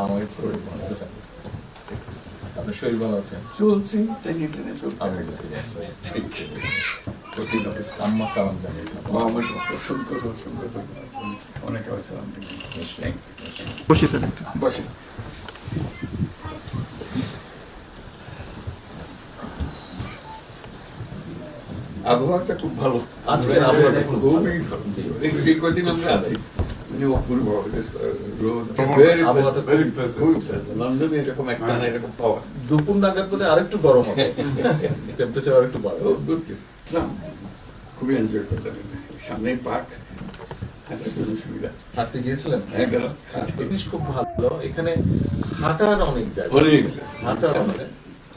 আমাকে শরীর ভালো আছে আপনার শরীর ভালো আছে? চলছি টেনে টেনে চলতে আমি বুঝতে পারছি। অবস্থা আম্মা সালাম জানিয়ে আমার অসংখ্য অসংখ্য অনেক থ্যাংক বসে স্যার একটু। ইউ আবহাওয়াটা খুব ভালো। আজকের আবহাওয়াটা খুব ভালো। খুবই ভালো এই কদিন আমরা আছি? অপূর্ব রোদ লন্ডনে এরকম একটা না এরকম পাওয়া দুপুর নাগাদ বোধ আরেকটু গরম হবে। টেম্পারেচার আরেকটু বাড়বে। না খুবই এনজয় করলাম সামনে পার্ক হাঁটার হাঁটতে গিয়েছিলেন? হ্যাঁ খুব ভালো। এখানে হাঁটার অনেক জায়গা। হাঁটার অনেক